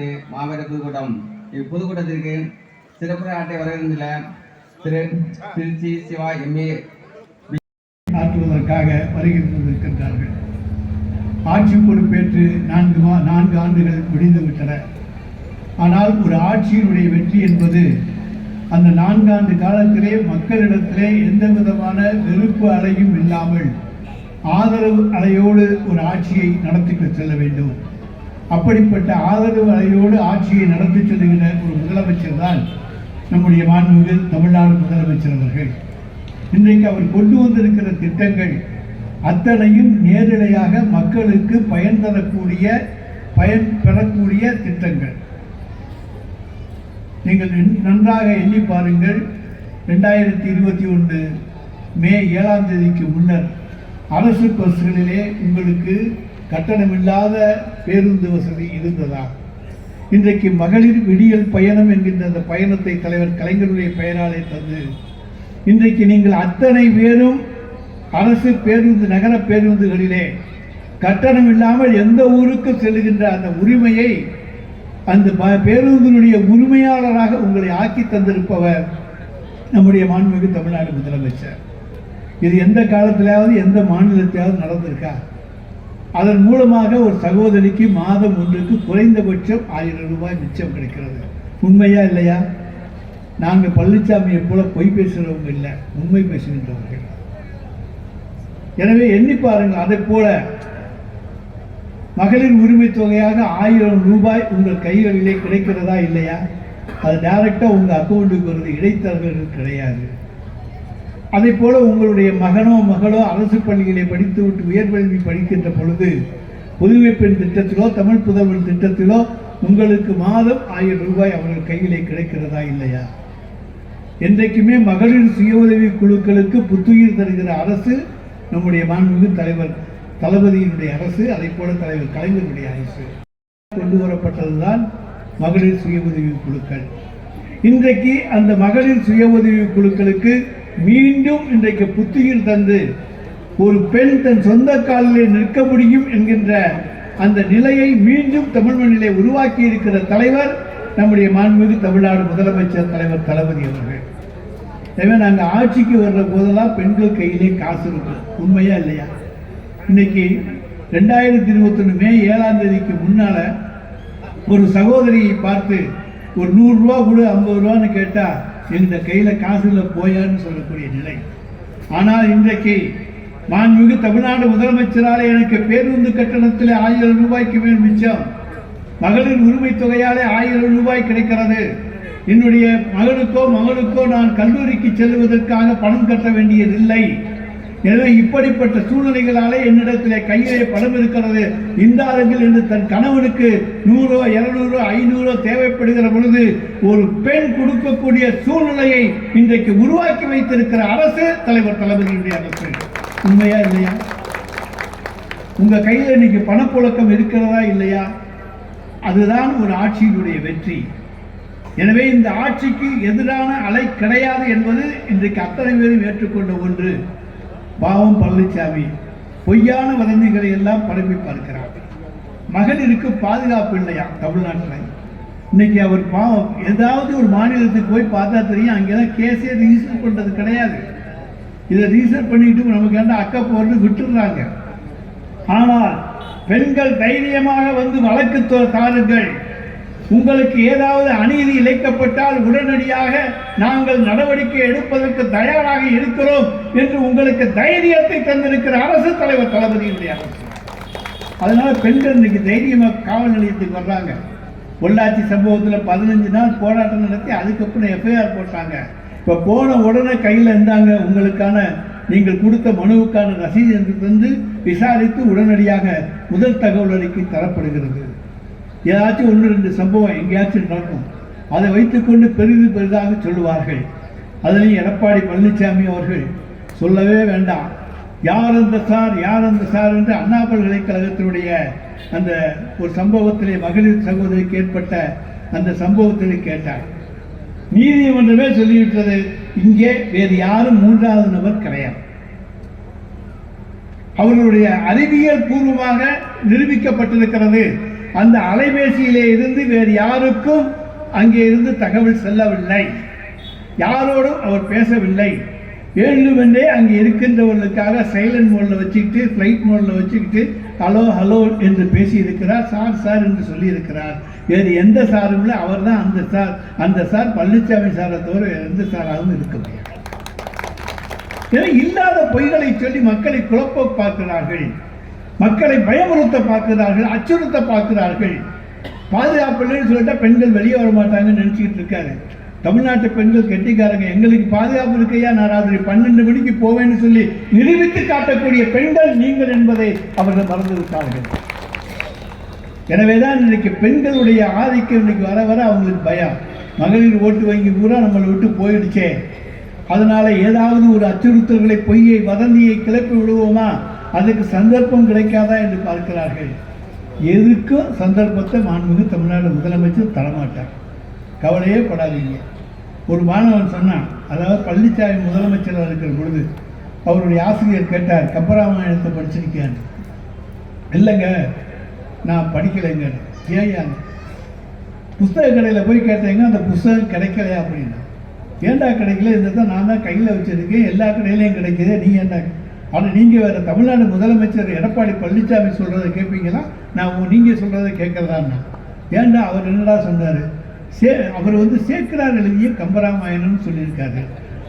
எட்டு மாவட்ட புதுக்கூட்டம். இப்புதுக்கூட்டத்திற்கு சிறப்பு நாட்டை வரவிருந்துள்ள திரு திருச்சி சிவா எம்ஏ ஆற்றுவதற்காக வருகின்றிருக்கின்றார்கள் ஆட்சி பொறுப்பேற்று நான்கு நான்கு ஆண்டுகள் முடிந்துவிட்டன. ஆனால் ஒரு ஆட்சியினுடைய வெற்றி என்பது அந்த நான்காண்டு காலத்திலே மக்களிடத்திலே எந்த விதமான வெறுப்பு அலையும் இல்லாமல் ஆதரவு அலையோடு ஒரு ஆட்சியை நடத்திட்டு செல்ல வேண்டும். அப்படிப்பட்ட ஆதரவு அலையோடு ஆட்சியை நடத்தி செல்கிற ஒரு முதலமைச்சர் தான் நம்முடைய மாண்புமிகு தமிழ்நாடு முதலமைச்சர் அவர்கள். இன்றைக்கு அவர் கொண்டு வந்திருக்கிற திட்டங்கள் அத்தனையும் நேரடியாக மக்களுக்கு பயன் தரக்கூடிய பயன் பெறக்கூடிய திட்டங்கள். நீங்கள் நன்றாக எண்ணி பாருங்கள் ரெண்டாயிரத்தி இருபத்தி ஒன்று மே ஏழாம் தேதிக்கு முன்னர் அரசு பஸ்களிலே உங்களுக்கு கட்டணமில்லாத பேருந்து வசதி இருந்ததா? இன்றைக்கு மகளிர் விடியல் பயணம் என்கின்ற அந்த பயணத்தை தலைவர் கலைஞருடைய பெயராலே தந்து இன்றைக்கு நீங்கள் அத்தனை பேரும் அரசு பேருந்து நகர பேருந்துகளிலே கட்டணம் இல்லாமல் எந்த ஊருக்கு செல்கின்ற அந்த உரிமையை அந்த ப- பேருந்தினுடைய உரிமையாளராக உங்களை ஆக்கி தந்திருப்பவர் நம்முடைய மாண்புமிகு தமிழ்நாடு முதலமைச்சர். இது எந்த காலத்திலாவது எந்த மாநிலத்திலாவது நடந்திருக்கா? அதன் மூலமாக ஒரு சகோதரிக்கு மாதம் ஒன்றுக்கு குறைந்தபட்சம் ஆயிரம் ரூபாய் மிச்சம் கிடைக்கிறது. உண்மையா இல்லையா? நாங்கள் பழனிசாமியை போல பொய் பேசுகிறவங்க இல்லை உண்மை பேசுகின்றவர்கள். எனவே எண்ணி பாருங்கள் அதை போல மகளிர் உரிமை தொகையாக ஆயிரம் ரூபாய் உங்கள் கைகளிலே கிடைக்கிறதா இல்லையா? அது டைரக்டாக உங்கள் அக்கௌண்ட்டுக்கு வருது இடைத்தரகர்கள் கிடையாது. அதே போல உங்களுடைய மகனோ மகளோ அரசு பள்ளிகளை படித்து விட்டு உயர்கல்வி படிக்கின்ற பொழுது புதுமை பெண் திட்டத்திலோ தமிழ் புதல்வன் திட்டத்திலோ உங்களுக்கு மாதம் ஆயிரம் ரூபாய் அவர்கள் கையிலே கிடைக்கிறதா இல்லையா? என்றைக்குமே மகளிர் சுய உதவி குழுக்களுக்கு புத்துயிர் தருகிற அரசு நம்முடைய மாண்புமிகு தலைவர் தளபதியினுடைய அரசு அதை போல தலைவர் கலைஞருடைய அரசு. கொண்டு வரப்பட்டதுதான் மகளிர் சுய உதவி குழுக்கள். இன்றைக்கு அந்த மகளிர் சுய உதவி குழுக்களுக்கு மீண்டும் இன்றைக்கு புத்துயிர் தந்து ஒரு பெண் தன் சொந்த காலிலே நிற்க முடியும் என்கின்ற அந்த நிலையை மீண்டும் தமிழ் மண்ணிலே உருவாக்கி இருக்கிற தலைவர் நம்முடைய மாண்புமிகு தமிழ்நாடு முதலமைச்சர் தலைவர் தளபதி அவர்கள். எனவே நாங்கள் ஆட்சிக்கு வர்ற போதெல்லாம் பெண்கள் கையிலே காசு இருக்கு. உண்மையா இல்லையா? இன்னைக்கு ரெண்டாயிரத்தி இருபத்தொன்று மே ஏழாம் தேதிக்கு முன்னால ஒரு சகோதரியை பார்த்து ஒரு நூறுரூவா கொடு ஐம்பது ரூபான்னு கேட்டால் இந்த கையில் காசில் போயான்னு சொல்லக்கூடிய நிலை. ஆனால் இன்றைக்கு மாண்புமிகு தமிழ்நாடு முதலமைச்சராலே எனக்கு பேருந்து கட்டணத்தில் ஆயிரம் ரூபாய்க்கு மேல் மிச்சம். மகளிர் உரிமை தொகையாலே ஆயிரம் ரூபாய் கிடைக்கிறது. என்னுடைய மகனுக்கோ மகளுக்கோ நான் கல்லூரிக்கு செல்வதற்காக பணம் கட்ட வேண்டியதில்லை. எனவே இப்படிப்பட்ட சூழ்நிலைகளாலே என்னிடத்திலே கையிலே பணம் இருக்கிறது. இந்தாருங்கள் என்று தன் கணவனுக்கு நூறோ இருநூறோ ஐநூறோ தேவைப்படுகிற பொழுது ஒரு பெண் கொடுக்கக்கூடிய சூழ்நிலையை இன்றைக்கு உருவாக்கி வைத்திருக்கிற அரசு தலைவர் தளபதியுடைய அரசு உண்மையா இல்லையா? உங்க கையில் இன்னைக்கு பணப்புழக்கம் இருக்கிறதா இல்லையா? அதுதான் ஒரு ஆட்சியினுடைய வெற்றி. எனவே இந்த ஆட்சிக்கு எதிரான அலை கிடையாது என்பது இன்றைக்கு அத்தனை பேரும் ஏற்றுக்கொண்ட ஒன்று. பாவம் பழனிசாமி பொய்யான வதந்திகளை எல்லாம் பரப்பி பார்க்கிறார். மகளிருக்கு பாதுகாப்பு இல்லையா தமிழ்நாட்டில்? இன்னைக்கு அவர் பாவம் ஏதாவது ஒரு மாநிலத்துக்கு போய் பார்த்தா தெரியும் அங்கேதான் கேஸே ரிஜிஸ்டர் பண்ணுறது கிடையாது. இதை ரிஜிஸ்டர் பண்ணிட்டு நமக்கு என்ன அக்கா போகிறது விட்டுடுறாங்க. ஆனால் பெண்கள் தைரியமாக வந்து வழக்கு தொ- தாருங்கள். உங்களுக்கு ஏதாவது அநீதி இழைக்கப்பட்டால் உடனடியாக நாங்கள் நடவடிக்கை எடுப்பதற்கு தயாராக இருக்கிறோம் என்று உங்களுக்கு தைரியத்தை தந்திருக்கிற அரசு தலைவர் தளபதியினுடைய அரசு அதனால பெண்கள் இன்னைக்கு தைரியமாக காவல் நிலையத்துக்கு வர்றாங்க. பொள்ளாச்சி சம்பவத்தில் பதினஞ்சு நாள் போராட்டம் நடத்தி அதுக்கப்புறம் எஃப்ஐஆர் போட்டாங்க. இப்போ போன உடனே கையில் இருந்தாங்க. உங்களுக்கான நீங்கள் கொடுத்த மனுவுக்கான ரசீது என்று தந்து விசாரித்து உடனடியாக முதல் தகவல் அறிக்கை தரப்படுகிறது. ஏதாச்சும் ஒன்று ரெண்டு சம்பவம் எங்கேயாச்சும் நடக்கும். அதை வைத்துக்கொண்டு பெரிது பெரிதாக சொல்லுவார்கள். அதிலையும் எடப்பாடி பழனிசாமி அவர்கள் சொல்லவே வேண்டாம். யார் அந்த சார் யார் அந்த சார் என்று அண்ணா பல்கலைக்கழகத்தினுடைய அந்த ஒரு சம்பவத்திலே மகளிர் சகோதரிக்கு ஏற்பட்ட அந்த சம்பவத்திலே கேட்டார். நீதிமன்றமே சொல்லிவிட்டது. இங்கே வேறு யாரும் மூன்றாவது நபர் கிடையாது. அவர்களுடைய அறிவியல் பூர்வமாக நிரூபிக்கப்பட்டிருக்கிறது. அந்த அலைபேசியிலே இருந்து வேறு யாருக்கும் அங்கே இருந்து தகவல் செல்லவில்லை. யாரோடும் அவர் பேசவில்லை. வேண்டுமென்றே அங்கே இருக்கின்றவர்களுக்காக சைலண்ட் மோடில் வச்சுக்கிட்டு ஃப்ளைட் மோடில் வச்சுக்கிட்டு ஹலோ ஹலோ என்று பேசியிருக்கிறார் சார் சார் என்று சொல்லியிருக்கிறார். வேறு எந்த சாரும் இல்லை அவர் தான் அந்த சார். அந்த சார் பழனிசாமி சாரை தவிர வேறு எந்த சாராகவும் இருக்க முடியாது. இல்லாத பொய்களை சொல்லி மக்களை குழப்ப பார்க்கிறார்கள். மக்களை பயமுறுத்த பார்க்கிறார்கள் அச்சுறுத்த பார்க்கிறார்கள் பாதுகாப்பு இல்லைன்னு சொல்லிட்டா பெண்கள் வெளியே வர மாட்டாங்கன்னு நினச்சிக்கிட்டு இருக்காரு. தமிழ்நாட்டு பெண்கள் கெட்டிக்காரங்க எங்களுக்கு பாதுகாப்பு இருக்கையா நான் ராத்திரி பன்னெண்டு மணிக்கு போவேன்னு சொல்லி நிரூபித்து காட்டக்கூடிய பெண்கள் நீங்கள் என்பதை அவர்கள் மறந்துவிட்டார்கள். எனவேதான் இன்றைக்கு பெண்களுடைய ஆதிக்கம் இன்னைக்கு வர வர அவங்களுக்கு பயம். மகளிர் ஓட்டு வங்கி பூரா நம்மளை விட்டு போயிடுச்சே. அதனால ஏதாவது ஒரு அச்சுறுத்தல்களை பொய்யை வதந்தியை கிளப்பி விடுவோமா? அதுக்கு சந்தர்ப்பம் கிடைக்காதா என்று பார்க்கிறார்கள். எதுக்கும் சந்தர்ப்பத்தை மாண்புமிகு தமிழ்நாடு முதலமைச்சர் தரமாட்டார்? கவலையே படாதீங்க. ஒரு மாணவன் சொன்னான் அதாவது பழனிசாமி முதலமைச்சராக இருக்கிற பொழுது அவருடைய ஆசிரியர் கேட்டார் கம்பராமாயணத்தை படிச்சிருக்கேன் இல்லைங்க நான் படிக்கலைங்க. ஏன் புஸ்தக கடையில் போய் கேட்டேங்க அந்த புஸ்தகம் கிடைக்கலையா அப்படின்னா. ஏன்டா கிடைக்கல? இந்த தான் நான் தான் கையில் வச்சுருக்கேன் எல்லா கடையிலையும் கிடைக்கிதே நீ என்ன ஆனால் நீங்கள் வேறு தமிழ்நாடு முதலமைச்சர் எடப்பாடி பழனிசாமி சொல்கிறத கேட்பீங்களா நான் நீங்கள் சொல்கிறத கேட்கறதான்னா. ஏன்டா அவர் என்னடா சொன்னார்? சே அவர் வந்து சேக்கலார் எழுதிய கம்பராமாயணம்னு சொல்லியிருக்காரு.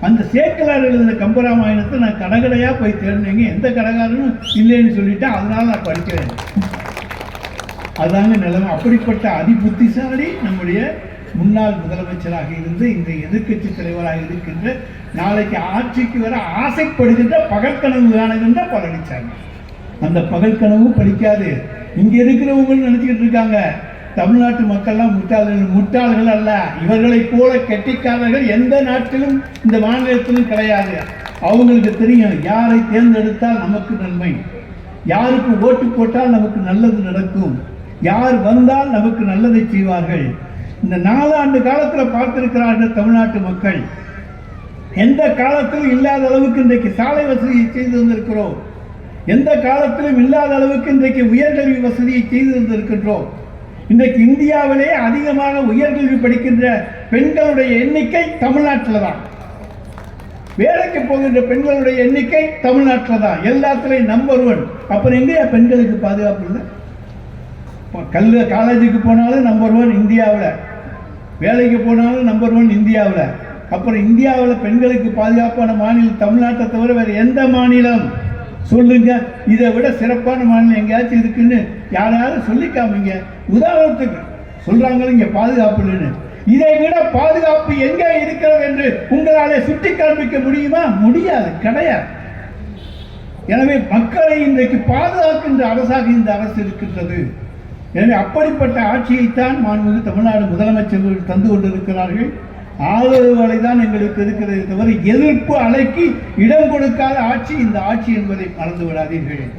அந்த சேக்கலார் எழுதின கம்பராமாயணத்தை நான் கடகடையாக போய் தேடினேங்க. எந்த கடைக்காரனும் இல்லைன்னு சொல்லிட்டேன் அதனால நான் படிக்கிறேன் அதாங்க நிலைமை. அப்படிப்பட்ட அதிபுத்திசாலி நம்முடைய முன்னாள் முதலமைச்சராக இருந்து இந்த எதிர்க்கட்சி தலைவராக இருக்கின்ற நாளைக்கு ஆட்சிக்கு வர ஆசைப்படுகின்ற பகற்கனவு காணுகின்ற பழனிசாமி அந்த பகற்கனவு படிக்காது இங்கே இருக்கிறவங்கன்னு நினச்சிக்கிட்டு இருக்காங்க. தமிழ்நாட்டு மக்கள்லாம் முட்டாள்கள் முட்டாள்கள் அல்ல. இவர்களைப் போல கெட்டிக்காரர்கள் எந்த நாட்டிலும் இந்த மாநிலத்திலும் கிடையாது. அவங்களுக்கு தெரியும் யாரை தேர்ந்தெடுத்தால் நமக்கு நன்மை. யாருக்கு ஓட்டு போட்டால் நமக்கு நல்லது நடக்கும். யார் வந்தால் நமக்கு நல்லதை செய்வார்கள். இந்த நாலாண்டு காலத்தில் பார்த்திருக்கிறார்கள் தமிழ்நாட்டு மக்கள். எந்த காலத்திலும் இல்லாத அளவுக்கு இன்றைக்கு சாலை வசதியை செய்து வந்திருக்கிறோம் எந்த காலத்திலும் இல்லாத அளவுக்கு இன்றைக்கு உயர்கல்வி வசதியை செய்து வந்திருக்கின்றோம் இன்றைக்கு இந்தியாவிலே அதிகமாக உயர்கல்வி படிக்கின்ற பெண்களுடைய எண்ணிக்கை தமிழ்நாட்டில் தான். வேலைக்கு போகின்ற பெண்களுடைய எண்ணிக்கை தமிழ்நாட்டில் தான். எல்லாத்துலேயும் நம்பர் ஒன் அப்புறம் எங்கேயா பெண்களுக்கு பாதுகாப்பு இல்லை? இப்போ காலேஜுக்கு போனாலும் நம்பர் ஒன் இந்தியாவில். வேலைக்கு போனாலும் நம்பர் ஒன் இந்தியாவில். அப்புறம் இந்தியாவில் பெண்களுக்கு பாதுகாப்பான மாநிலம் தமிழ்நாட்டை தவிர வேறு எந்த மாநிலம்? சொல்லுங்க. இதை விட சிறப்பான மாநிலம் எங்கேயாச்சும் இருக்குன்னு யாராவது சொல்லிக்காமீங்க. உதாரணத்துக்கு சொல்றாங்களே இங்கே பாதுகாப்பு இல்லைன்னு இதை விட பாதுகாப்பு எங்கே இருக்கிறது என்று உங்களாலே சுட்டி காண்பிக்க முடியுமா? முடியாது. கிடையாது. எனவே மக்களை இன்றைக்கு பாதுகாக்கின்ற அரசாக இந்த அரசு இருக்கின்றது. எனவே அப்படிப்பட்ட ஆட்சியைத்தான் மாண்புமிகு தமிழ்நாடு முதலமைச்சர்கள் தந்து கொண்டிருக்கிறார்கள். ஆதரவு அலைதான் எங்களுக்கு இருக்கிறதே தவிர எதிர்ப்பு அலைக்கு இடம் கொடுக்காத ஆட்சி இந்த ஆட்சி என்பதை மறந்து விடாதீர்கள்.